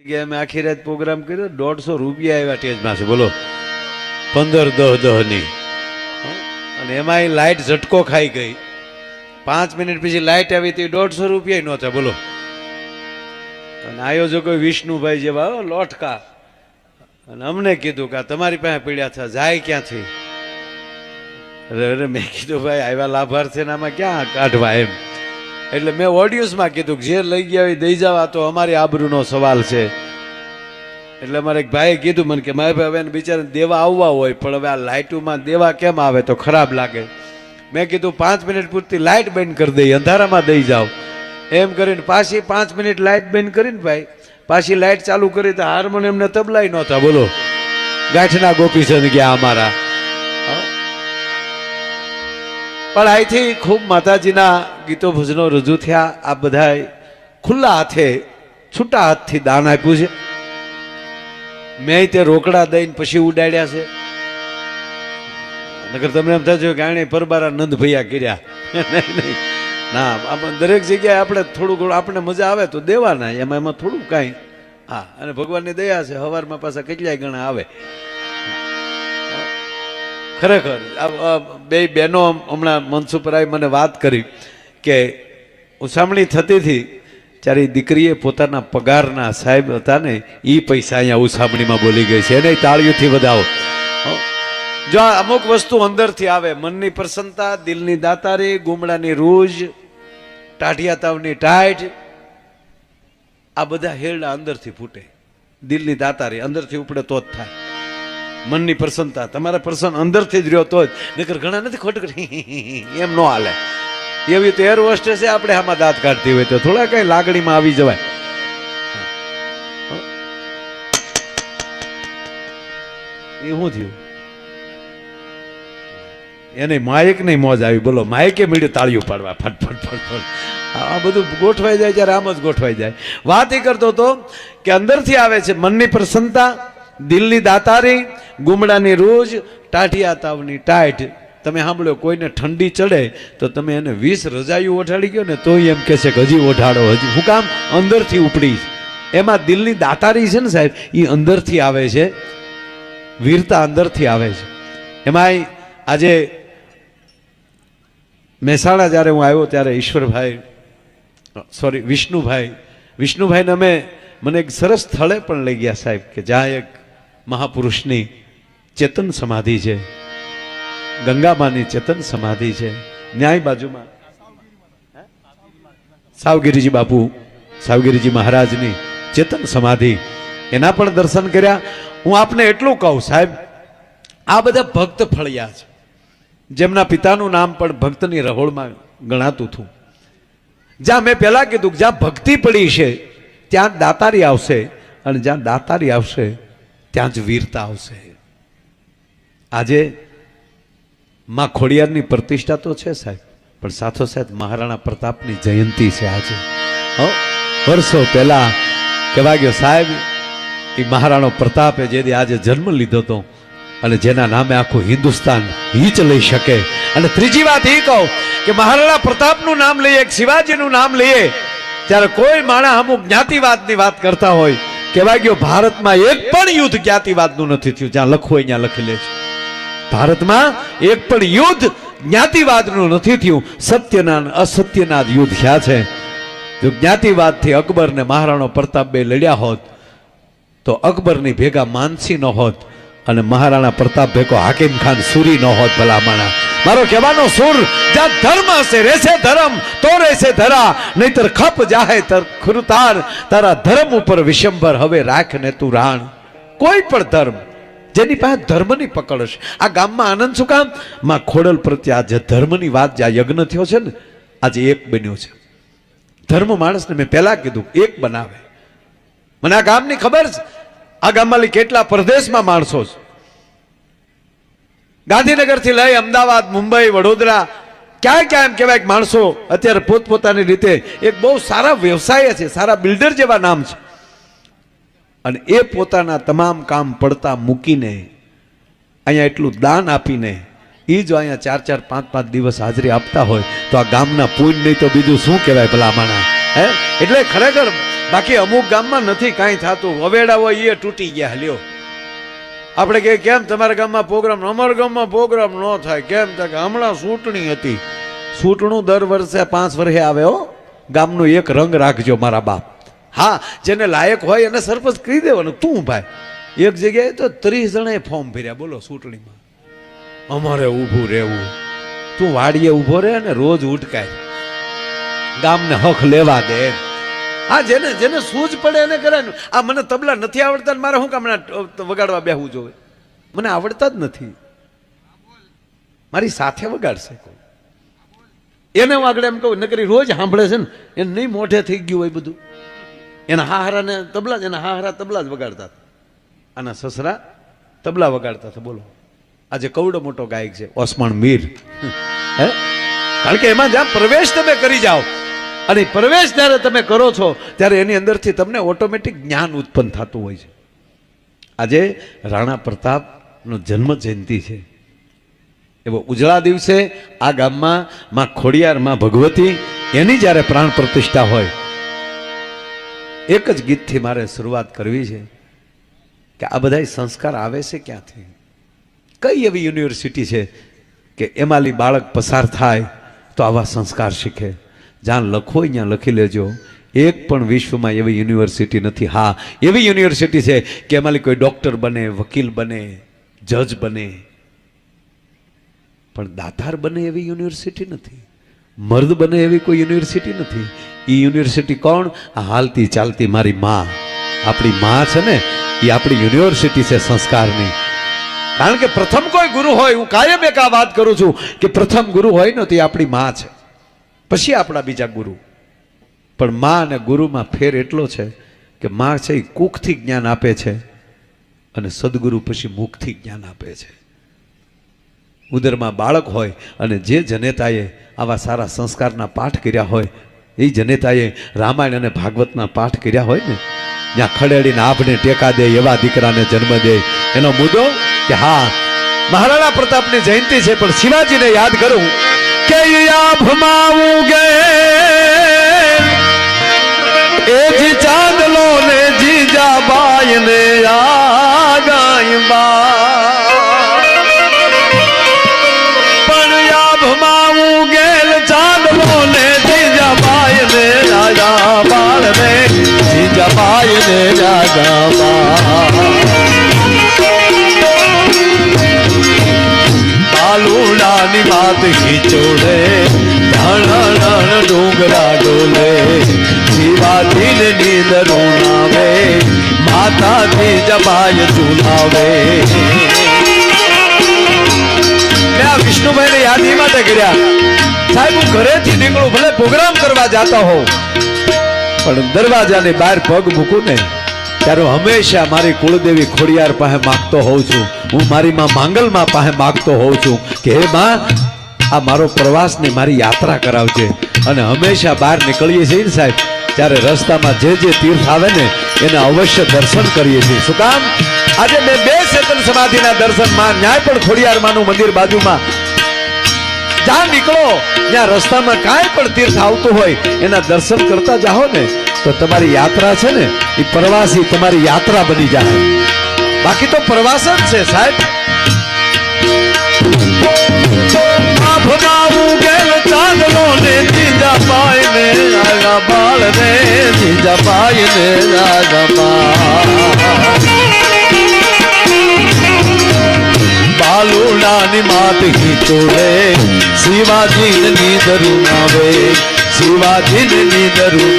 જગ્યાએ આખી રાત પ્રોગ્રામ કર્યો, દોઢસો રૂપિયા આવ્યા સ્ટેજમાં છે, બોલો. પંદર દહ દહની. અને એમાં લાઇટ ઝટકો ખાઈ ગઈ. પાંચ મિનિટ પછી લાઇટ આવી હતી, દોઢસો રૂપિયા નહોતા બોલો. અને આયોજકો વિષ્ણુભાઈ જેવા લોટકા. અને અમને કીધું કે તમારી પાસે પીડ્યા થયા જાય ક્યાંથી? અરે, મેં કીધું, ભાઈ, આવ્યા લાભાર્થીને આમાં ક્યાં કાઢવા એમ? એટલે મેં ઓડિયન્સમાં કીધું કે જે લઈ ગયા હોય, દઈ જવા. તો અમારી આબરૂનો સવાલ છે. એટલે અમારે એક ભાઈએ કીધું મને કે, મારે ભાઈ, હવે બિચારા દેવા આવવા હોય, પણ હવે આ લાઇટોમાં દેવા કેમ આવે તો ખરાબ લાગે. મેં કીધું, પાંચ મિનિટ પૂરતી લાઇટ બંધ કરી દઈ, અંધારામાં દઈ જાઓ. એમ કરીને પાછી પાંચ મિનિટ લાઇટ બંધ કરીને ભાઈ, પાછી લાઇટ ચાલુ કરી તો હાર્મોનિયમને તબલાય નહોતા. બોલો, ગાંઠના ગોપીચંદ ગયા અમારા. પણ અહીંથી ખૂબ માતાજીના ગીતો ભજનો રજૂ થયા. આ બધા ખુલ્લા હાથે છૂટા હાથથી દાન આપ્યું છે. મેં તે રોકડા દઈને પછી ઉડાડ્યા છે. નગર તમને એમ થશે કે આણે પરબારા નંદ ભૈયા કર્યા. નહીં ના, આમાં દરેક જગ્યાએ આપણે થોડું ઘણું, આપણને મજા આવે તો દેવાના. એમાં એમાં થોડું કાંઈ. હા, અને ભગવાનની દયા છે. હવારમાં પાછા કેટલાય ગણા આવે. ખરેખર બે બહેનો હમણાં મનસુપરાએ મને વાત કરી કે ઉસામણી થતી હતી ત્યારે દીકરીએ પોતાના પગારના સાહેબ હતા ને એ પૈસા અહીંયા ઉસામણીમાં બોલી ગઈ છે. એને તાળીઓથી વધાવો. જો અમુક વસ્તુ અંદરથી આવે, મનની પ્રસન્નતા, દિલની દાતારી, ગુમડાની રૂજ ટાઢિયા તાવની ટાઈટ આ બધા હેરડા અંદરથી ફૂટે. દિલની દાતારી અંદરથી ઉપડે તો જ થાય. મનની પ્રસન્નતા. તમારા પ્રસન્ન અંદરથી જ રહ્યો જ નકર ઘણા નથી ખોટ એમ ન હાલે. એવી તો એર હોસ્ટેસ આપણે આમાં દાંત કાઢતી હોય તો. થોડા કઈ લાગણીમાં આવી જવાય. એ શું થયું? એને માયક નહીં મોજ આવી. બોલો માયકે મળ્યું તાળીઓ પાડવા. ફટ ફટ ફટ ફટ. આ બધું ગોઠવાઈ જાય, જ્યારે આમ જ ગોઠવાઈ જાય. વાત એ કરતો હતો કે અંદરથી આવે છે મનની પ્રસન્નતા દિલની દાતારી, ગુમડાની રોજ, ટાઢિયા તાવની ટાઈટ તમે સાંભળ્યો કોઈને ઠંડી ચડે તો તમે એને વીસ રજાયું ઓઢાડી ગયો ને તોય એમ કહેશે કે હજી ઓઢાડો, હજી. હું કામ અંદરથી ઉપડી. એમાં દિલની દાતારી છે ને સાહેબ એ અંદરથી આવે છે. વીરતા અંદરથી આવે છે. એમાંય આજે મહેસાણા જ્યારે હું આવ્યો ત્યારે ઈશ્વરભાઈ, સોરી, વિષ્ણુભાઈ. વિષ્ણુભાઈને અમે, મને એક સરસ સ્થળે પણ લઈ ગયા સાહેબ, કે જ્યાં એક મહાપુરુષની ચેતન સમાધિ છે. ગંગામાની ચેતન સમાધિ છે. ન્યાય બાજુમાં સાવગીરીજી બાપુ, સાવગીરીજી મહારાજની ચેતન સમાધિ. એના પણ દર્શન કર્યા. હું આપને એટલું કહું, સાહેબ, આ બધા ભક્ત ફળિયા છે. જેમના પિતાનું નામ પણ ભક્તની રહોળમાં ગણાતું હતું. જ્યાં મેં પહેલાં કીધું જ્યાં ભક્તિ પડી છે, ત્યાં દાતારી આવશે અને જ્યાં દાતારી આવશે ત્યાં જ વીરતા આવશે. આજે માં ખોડિયારની પ્રતિષ્ઠા તો છે સાહેબ, પણ સાથોસાથ મહારાણા પ્રતાપની જયંતિ છે આજે. હો, વર્ષો પહેલા કહેવા ગયો, સાહેબ એ મહારાણો પ્રતાપે જેથી આજે જન્મ લીધો હતો અને જેના નામે આખું હિન્દુસ્તાન હીચ લઈ શકે. અને ત્રીજી વાત એ કહું કે મહારાણા પ્રતાપનું નામ લઈએ શિવાજીનું નામ લઈએ, ત્યારે કોઈ માણસ અમુક જ્ઞાતિવાદની વાત કરતા હોય કહેવાય ગયો, ભારતમાં એક પણ યુદ્ધ જ્ઞાતિવાદનું નથી થયું. જ્યાં લખવું હોય ત્યાં લખી લે છે. ભારતમાં એક પણ યુદ્ધ જ્ઞાતિવાદનું નથી થયું. સત્યના અસત્યના યુદ્ધ થયા છે. જો જ્ઞાતિવાદથી અકબર ને મહારાણો પ્રતાપ બે લડ્યા હોત, તો અકબરની ભેગા માનસી ન હોત અને મહારાણા પ્રતાપ ભેગો હાકિમ ખાન સુરી ન હોત ભલામણા. મારો કહેવાનો સુર, જ્યાં ધર્મ હશે, રહેશે ધર્મ, તો રહેશે ધરા. નહીતર ખપ જાહે તર ખુરતાર. તારા ધર્મ ઉપર વિશંભર, હવે રાખ ને તું રાણ. કોઈ પણ ધર્મ જેની પાસે ધર્મની પકડ હશે. આ ગામમાં આનંદ શું કામ? માં ખોડલ પ્રત્યે આજે ધર્મની વાત, જે યજ્ઞ થયો છે ને, આજે એક બન્યો છે. ધર્મ માણસને મેં પહેલા કીધું, એક બનાવે. મને આ ગામની ખબર છે. આ ગામમાં કેટલા પરદેશમાં માણસો છે. ગાંધીનગરથી લઈ અમદાવાદ, મુંબઈ, વડોદરા, ક્યાંય ક્યાં એમ કહેવાય માણસો અત્યારે પોતપોતાની રીતે એક બહુ સારા વ્યવસાય છે, સારા બિલ્ડર જેવા નામ છે. અને એ પોતાના તમામ કામ પડતા મૂકીને, અહીંયા એટલું દાન આપીને એ જો અહીંયા ચાર ચાર, પાંચ પાંચ દિવસ હાજરી આપતા હોય, તો આ ગામના પૂન નહીં તો બીજું શું કહેવાય ભલા માણા હે? એટલે ખરેખર બાકી અમુક ગામમાં નથી કાંઈ થતું. અવેડા હોય એ તૂટી ગયા, લ્યો. આપણે કે કેમ તમારા ગામમાં પ્રોગ્રામ અમારા ગામમાં પ્રોગ્રામ ન થાય. કેમ? કે હમણાં ચૂંટણી હતી. ચૂંટણું દર વર્ષે પાંચ વર્ષે આવે હો. ગામનો એક રંગ રાખજો મારા બાપ. હા, જેને લાયક હોય એને સરપંચ કહી દેવાનું. તું ભાઈ. એક જગ્યાએ તો ત્રીસ જણાએ ફોર્મ ભર્યા. બોલો ચૂંટણીમાં અમારે ઊભું રહેવું. તું વાડીએ ઊભો રહે ને રોજ ઉટકાય. ગામને હક લેવા દે. હા, જેને જેને સૂઝ પડે એને કરે આ મને તબલા નથી આવડતા મારે શું કામ વગાડવા બેહવું જોવે મને આવડતા જ નથી. મારી સાથે વગાડશે એને હું એમ કહું, નકરી રોજ સાંભળે છે ને, એને નહીં મોઢે થઈ ગયું હોય બધું. એના હારાને તબલા જ એના હારા તબલા જ વગાડતા હતા. આના સસરા તબલા વગાડતા હતા, બોલો. આજે કવડો મોટો ગાયક છે ઓસમાણ મીર. હે? કારણ કે એમાં જ્યાં પ્રવેશ તમે કરી જાઓ અને પ્રવેશ જ્યારે તમે કરો છો, ત્યારે એની અંદરથી તમને ઓટોમેટિક જ્ઞાન ઉત્પન્ન થતું હોય છે. આજે રાણા પ્રતાપનો જન્મ જયંતિ છે. એવો ઉજળા દિવસે આ ગામમાં માં ખોડિયાર માં ભગવતી, એની જ્યારે પ્રાણ પ્રતિષ્ઠા હોય, એક જ ગીતથી મારે શરૂઆત કરવી છે કે આ બધા સંસ્કાર આવે છે ક્યાંથી? કઈ એવી યુનિવર્સિટી છે કે એમાંલી બાળક પસાર થાય તો આવા સંસ્કાર શીખે? જ્યાં લખો ત્યાં લખી લેજો. એક પણ વિશ્વમાં એવી યુનિવર્સિટી નથી. હા, એવી યુનિવર્સિટી છે કે એમાં કોઈ ડૉક્ટર બને, વકીલ બને, જજ બને. પણ દાતાર બને એવી યુનિવર્સિટી નથી. મર્દ બને એવી કોઈ યુનિવર્સિટી નથી. એ યુનિવર્સિટી કોણ? હાલતી ચાલતી મારી માં. આપણી માં છે ને એ આપણી યુનિવર્સિટી છે સંસ્કારની. કારણ કે પ્રથમ કોઈ ગુરુ હોય, હું કાયમ એક આ વાત કરું છું કે પ્રથમ ગુરુ હોય ને તે આપણી માં છે. પછી આપણા બીજા ગુરુ. પણ મા અને ગુરુમાં ફેર એટલો છે કે મા છે એ કુખથી જ્ઞાન આપે છે અને સદગુરુ પછી મુખથી જ્ઞાન આપે છે. ઉદરમાં બાળક હોય અને જે જનેતાએ આવા સારા સંસ્કારના પાઠ કર્યા હોય, એ જનેતાએ રામાયણ અને ભાગવતના પાઠ કર્યા હોય ને જ્યાં ખડેડીને આભને ટેકા દે, એવા દીકરાને જન્મ દે. એનો મુદ્દો કે હા, મહારાણા પ્રતાપની જયંતિ છે, પણ શિવાજીને યાદ કરું. કે આભમાં ઉગે એ જી ચાંદલો ને જીજા બાય ને આગાય બા. પણ આભમાં ઉગેલ ચાંદલો ને જીજા બાય ને રાજા બાળ ને જીજા બાય ને રાજા વાત ખીચોડે ધણ ડુંગરા ડોલે. શિવાજી ને નીંદરું નાવે માતાજી જબાય ચુલાવે મેં આ વિષ્ણુભાઈને યાદ એ માટે કર્યા. સાહેબ, હું ઘરેથી નીકળું, ભલે પ્રોગ્રામ કરવા જાતા હોઉં, પણ દરવાજાની બહાર પગ મૂકું ને ત્યારે હંમેશા મારી કુળદેવી ખોડિયાર પાસે માગતો હોઉં છું. હું મારી માં માંગલમાં પાસે માગતો હોઉં છું કે, હે માં આ મારો પ્રવાસ ને મારી યાત્રા કરાવજે. અને હંમેશા બહાર નીકળીએ છીએ ને સાહેબ. ત્યારે રસ્તામાં જે જે તીર્થ આવે ને, એને અવશ્ય દર્શન કરીએ છીએ. શું કામ? આજે મેં બે ચેતન સમાધિના દર્શનમાં ન્યાય પણ ખોડિયાર નું મંદિર બાજુમાં. જ્યાં નીકળો, ત્યાં રસ્તામાં કાંઈ પણ તીર્થ આવતું હોય, એના દર્શન કરતા જાઓ ને, તો તમારી યાત્રા છે ને, એ પ્રવાસી તમારી યાત્રા બની જાય. બાકી તો પ્રવાસ જ છે સાહેબ. આભમાં ઉગેલ ચાંદલો ને જીજા પાય ને રાગા બાળ ને જીજા પાય ને રાગા બાળ બાલુડાની માત ખીચોડે શિવાજી નીંદરું નાવે શિવાજી નીંદરું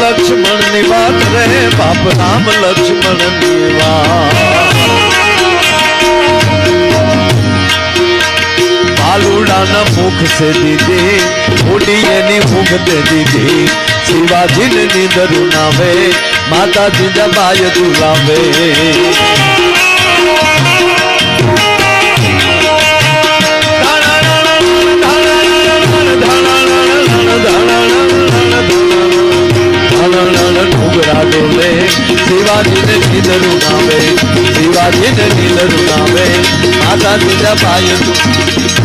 લક્ષ્મણની વાત રે, બાપ રામ લક્ષ્મણની વાત. બાલુડાના મુખ સે દીધી ઉડી એની મુખ દે દીધી શિવાજી ની નીંદર નાવે માતાજી દબાય દુલાવે. નાવે શિવાજીને